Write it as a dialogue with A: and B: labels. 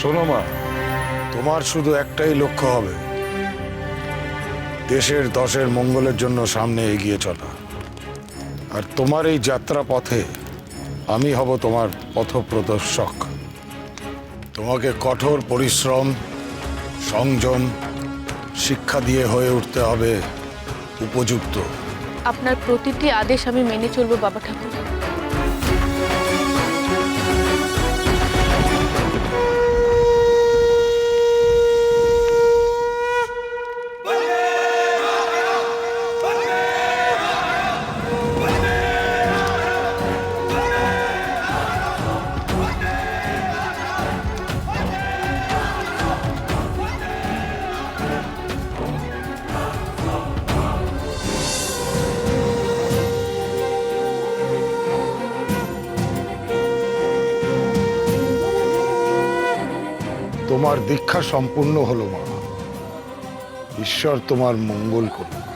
A: শোনো মা তোমার শুধু একটাই লক্ষ্য হবে। দেশের দশের মঙ্গলের জন্য সামনে এগিয়ে চলা। আর তোমার এই যাত্রা পথে আমি হব তোমার পথপ্রদর্শক। তোমাকে কঠোর পরিশ্রম সংযম শিক্ষা দিয়ে হয়ে উঠতে হবে উপযুক্ত।
B: আপনার প্রতিটি আদেশ আমি মেনে চলবো বাবা ঠাকুর।
A: তোমার দীক্ষা সম্পূর্ণ হলো মা। ঈশ্বর তোমার মঙ্গল করুন।